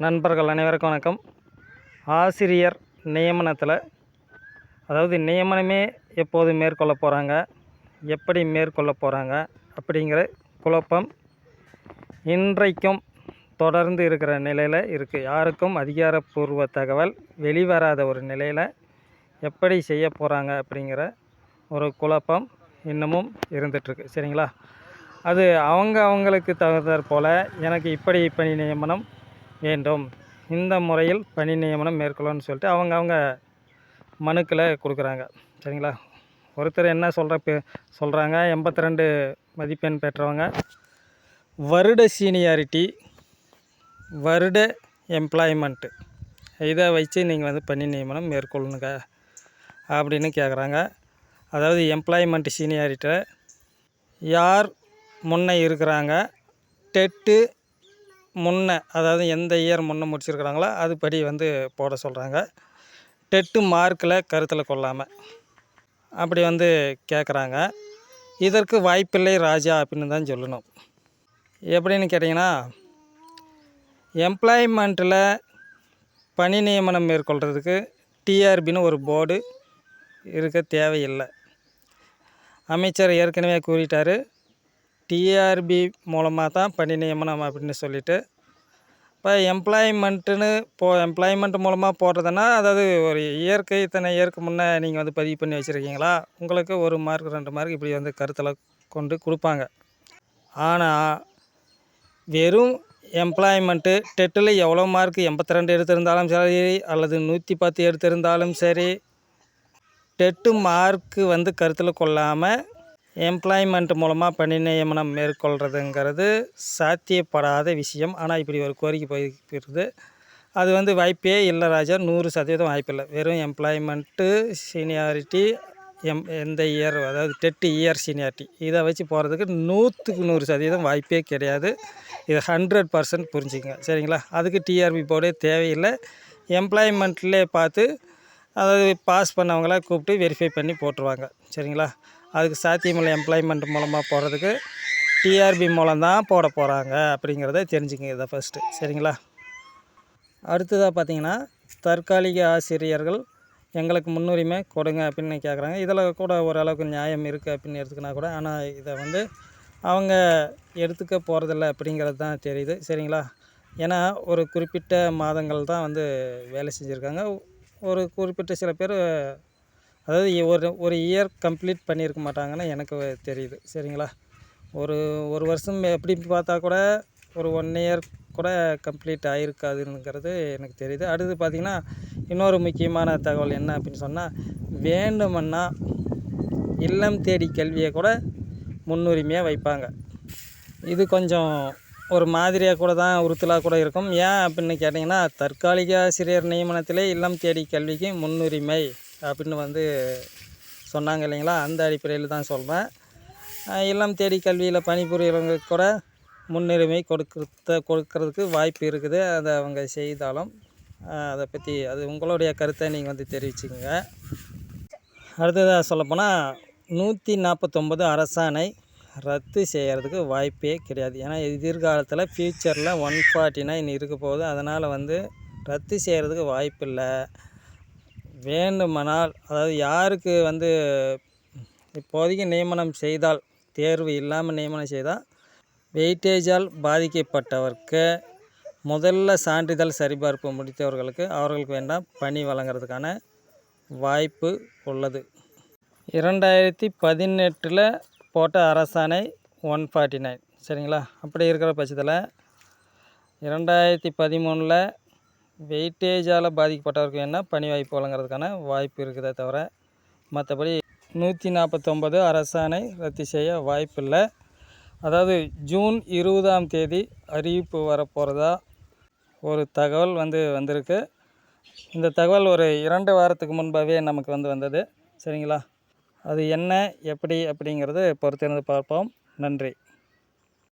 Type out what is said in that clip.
நண்பர்கள் அனைவருக்கும் வணக்கம். ஆசிரியர் நியமனத்தில் அதாவது நியமனமே எப்போது மேற்கொள்ள போகிறாங்க எப்படி மேற்கொள்ள போகிறாங்க அப்படிங்கிற குழப்பம் இன்றைக்கும் தொடர்ந்து இருக்கிற நிலையில் இருக்குது யாருக்கும் அதிகாரப்பூர்வ தகவல் வெளிவராத ஒரு நிலையில் எப்படி செய்ய போகிறாங்க அப்படிங்கிற ஒரு குழப்பம் இன்னமும் இருந்துகிட்ருக்கு சரிங்களா? அது அவங்க அவங்களுக்கு தகுந்தாற் போல் எனக்கு இப்படி பணி நியமனம் வேண்டும். இந்த முறையில் பணி நியமனம் மேற்கொள்ளணும்னு சொல்லிட்டு அவங்க அவங்க மனுக்களை கொடுக்குறாங்க. சரிங்களா? ஒருத்தர் என்ன சொல்கிற சொல்கிறாங்க எண்பத்தி ரெண்டு மதிப்பெண் பெற்றவங்க. வருட சீனியாரிட்டி வருட எம்ப்ளாய்மெண்ட்டு. இதை வச்சு நீங்கள் வந்து பணி நியமனம் மேற்கொள்ளணுங்க அப்படின்னு கேட்குறாங்க அதாவது எம்ப்ளாய்மெண்ட் சீனியாரிட்டியில் யார் முன்னே இருக்கிறாங்க? டெட்டு முன்ன அதாவது எந்த இயர் முன்னே முடிச்சிருக்கிறாங்களோ அதுபடி வந்து போட சொல்கிறாங்க டெட்டு மார்க்கில் கருத்தில் கொள்ளாமல் அப்படி வந்து கேட்குறாங்க இதற்கு வாய்ப்பில்லை ராஜா அப்படின்னு தான் சொல்லணும். எப்படின்னு கேட்டிங்கன்னா எம்ப்ளாய்மெண்ட்டில் பணி நியமனம் மேற்கொள்கிறதுக்கு டிஆர்பின்னு ஒரு போர்டு இருக்க தேவையில்லை. அமைச்சர் ஏற்கனவே கூறிட்டார் டிஆர்பி மூலமாக தான் பணி நியமனம் அப்படின்னு சொல்லிட்டு. இப்போ எம்ப்ளாய்மெண்ட்டுன்னு போ எம்ப்ளாய்மெண்ட் மூலமாக போடுறதுன்னா அதாவது ஒரு இயற்கை இத்தனை இயற்கு முன்னே நீங்கள் வந்து பதிவு பண்ணி வச்சுருக்கீங்களா? உங்களுக்கு ஒரு மார்க் ரெண்டு மார்க் இப்படி வந்து கருத்தில் கொண்டு கொடுப்பாங்க. ஆனால் வெறும் எம்ப்ளாய்மெண்ட்டு டெட்டில் எவ்வளோ மார்க் எண்பத்தி ரெண்டு எடுத்திருந்தாலும் சரி அல்லது நூற்றி பத்து எடுத்திருந்தாலும் சரி டெட்டு மார்க்கு வந்து கருத்தில் கொள்ளாமல் எம்ப்ளாய்மெண்ட் மூலமாக பணி நியமனம் மேற்கொள்கிறதுங்கிறது சாத்தியப்படாத விஷயம். ஆனால் இப்படி ஒரு கோரிக்கை போயிருக்கிறது. அது வந்து வாய்ப்பே இல்லை ராஜா. நூறு சதவீதம் வாய்ப்பில்லை வெறும் எம்ப்ளாய்மெண்ட்டு சீனியாரிட்டி எம் எந்த இயர் அதாவது டெட்டு இயர் சீனியாரிட்டி இதை வச்சு போகிறதுக்கு நூற்றுக்கு நூறு சதவீதம் வாய்ப்பே கிடையாது. இது ஹண்ட்ரட் பர்சன்ட் புரிஞ்சுக்கங்க. சரிங்களா? அதுக்கு டிஆர்பி போர்டே தேவையில்லை. எம்ப்ளாய்மெண்ட்லேயே பார்த்து அதாவது பாஸ் பண்ணவங்கள கூப்பிட்டு வெரிஃபை பண்ணி போட்டுருவாங்க. சரிங்களா? அதுக்கு சாத்தியமில்லை எம்ப்ளாய்மெண்ட் மூலமாக போகிறதுக்கு டிஆர்பி மூலம் தான் போட போகிறாங்க அப்படிங்கிறத தெரிஞ்சுக்கங்க இதை ஃபஸ்ட்டு சரிங்களா? அடுத்ததாக பார்த்தீங்கன்னா தற்காலிக ஆசிரியர்கள் எங்களுக்கு முன்னுரிமை கொடுங்க அப்படின்னு கேட்குறாங்க இதில் கூட ஓரளவுக்கு நியாயம் இருக்குது அப்படின்னு எடுத்துக்கினா கூட ஆனால் இதை வந்து அவங்க எடுத்துக்க போகிறதில்ல அப்படிங்கிறது தான் தெரியுது. சரிங்களா? ஏன்னா ஒரு குறிப்பிட்ட மாதங்கள் தான் வந்து வேலை செஞ்சுருக்காங்க. ஒரு குறிப்பிட்ட சில பேர் அதாவது ஒரு ஒரு இயர் கம்ப்ளீட் பண்ணியிருக்க மாட்டாங்கன்னு எனக்கு தெரியுது. சரிங்களா? ஒரு ஒரு வருஷம் எப்படி பார்த்தா கூட ஒரு ஒன் இயர் கூட கம்ப்ளீட் ஆகிருக்காதுங்கிறது எனக்கு தெரியுது. அடுத்து பார்த்திங்கன்னா இன்னொரு முக்கியமான தகவல் என்ன அப்படின்னு சொன்னால் வேண்டுமன்னா இல்லம் தேடி கல்வியை கூட முன்னுரிமையாக வைப்பாங்க. இது கொஞ்சம் ஒரு மாதிரியாக கூட தான் உறுத்தலாக கூட இருக்கும். ஏன் அப்படின்னு கேட்டிங்கன்னா தற்காலிக ஆசிரியர் நியமனத்திலே இல்லம் தேடி கல்விக்கு முன்னுரிமை அப்படின்னு வந்து சொன்னாங்க இல்லைங்களா? அந்த அடிப்படையில் தான் சொல்கிறேன் இல்லம் தேடி கல்வியில் பணிபுரியவங்களுக்கு கூட முன்னுரிமை கொடுக்கறத கொடுக்கறதுக்கு வாய்ப்பு இருக்குது. அதை அவங்க செய்தாலும் அதை பற்றி அது உங்களுடைய கருத்தை நீங்கள் வந்து தெரிவிச்சுக்கோங்க. அடுத்ததாக சொல்லப்போனால் நூற்றி நாற்பத்தொம்பது அரசாணை ரத்து செய்கிறதுக்கு வாய்ப்பே கிடையாது. ஏன்னா எதிர்காலத்தில் ஃப்யூச்சரில் ஒன் ஃபார்ட்டி நைன் இருக்க போகுது. அதனால் வந்து ரத்து செய்கிறதுக்கு வாய்ப்பில்லை வேண்டுமானால் அதாவது யாருக்கு வந்து இப்போதைக்கு நியமனம் செய்தால் தேர்வு இல்லாமல் நியமனம் செய்தால் வெயிட்டேஜால் பாதிக்கப்பட்டவர்க்கு முதல்ல சான்றிதழ் சரிபார்ப்பு முடித்தவர்களுக்கு அவர்களுக்கு வேண்டாம் பணி வழங்குறதுக்கான வாய்ப்பு உள்ளது. இரண்டாயிரத்தி பதினெட்டில் போட்ட அரசாணை ஒன் ஃபார்ட்டி நைன் சரிங்களா? அப்படி இருக்கிற பட்சத்தில் இரண்டாயிரத்தி பதிமூணில் வெயிட்டேஜால் பாதிக்கப்பட்டவருக்கு என்ன பணி வாய்ப்பு வழங்குறதுக்கான வாய்ப்பு இருக்குதே தவிர மற்றபடி நூற்றி நாற்பத்தொம்பது அரசாணை ரத்து செய்ய வாய்ப்பில்லை. அதாவது ஜூன் இருபதாம் தேதி அறிவிப்பு வரப்போகிறதா ஒரு தகவல் வந்து வந்திருக்கு. இந்த தகவல் ஒரு இரண்டு வாரத்துக்கு முன்பாகவே நமக்கு வந்து வந்தது. சரிங்களா? அது என்ன எப்படி அப்படிங்கிறது பொறுத்திருந்து பார்ப்போம். நன்றி.